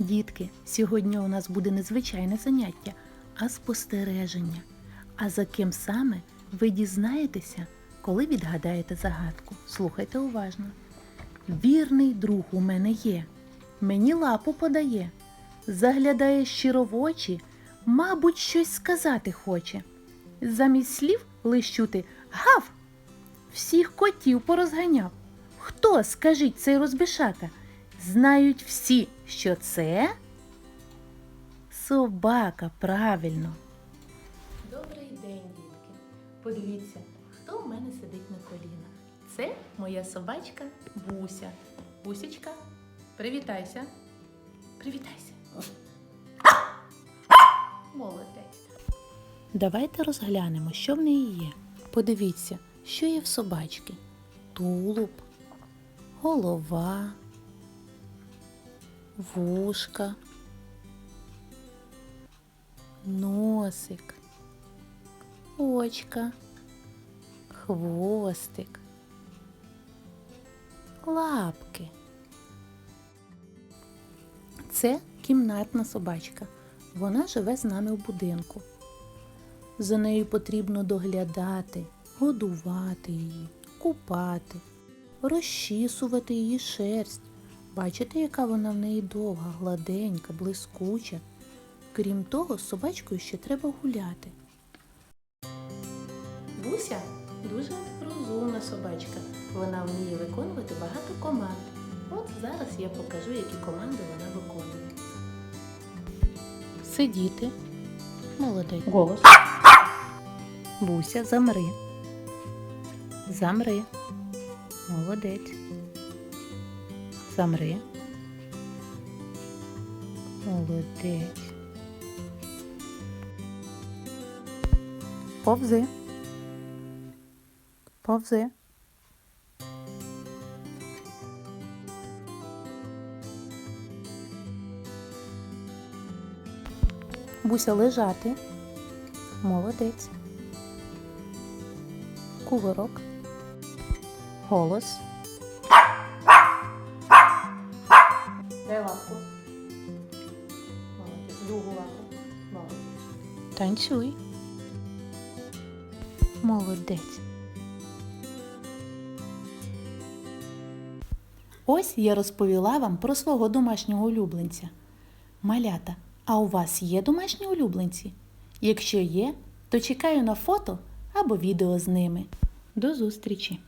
Дітки, сьогодні у нас буде незвичайне заняття, а спостереження. А за ким саме ви дізнаєтеся, коли відгадаєте загадку. Слухайте уважно. Вірний друг у мене є, мені лапу подає, заглядає щиро в очі, мабуть, щось сказати хоче. Замість слів лиш чути гав. Всіх котів порозганяв. Хто, скажіть, цей розбишака? Знають всі, що це собака, правильно. Добрий день, дітки. Подивіться, хто в мене сидить на колінах. Це моя собачка Буся. Бусечка, привітайся. Привітайся. Молодець. Давайте розглянемо, що в неї є. Подивіться, що є в собачки. Тулуб, голова, вушка, носик, очка, хвостик, лапки. Це кімнатна собачка. Вона живе з нами в будинку. За нею потрібно доглядати, годувати її, купати, розчісувати її шерсть. Бачите, яка вона в неї довга, гладенька, блискуча. Крім того, з собачкою ще треба гуляти. Буся дуже розумна собачка. Вона вміє виконувати багато команд. От зараз я покажу, які команди вона виконує. Сидіти. Молодець. Голос. Буся, замри. Замри. Молодець. Замри. Молодець. Повзи. Повзи. Буся лежати. Молодець. Кувырок. Голос. Танцюй. Молодець. Ось я розповіла вам про свого домашнього улюбленця. Малята, а у вас є домашні улюбленці? Якщо є, то чекаю на фото або відео з ними. До зустрічі!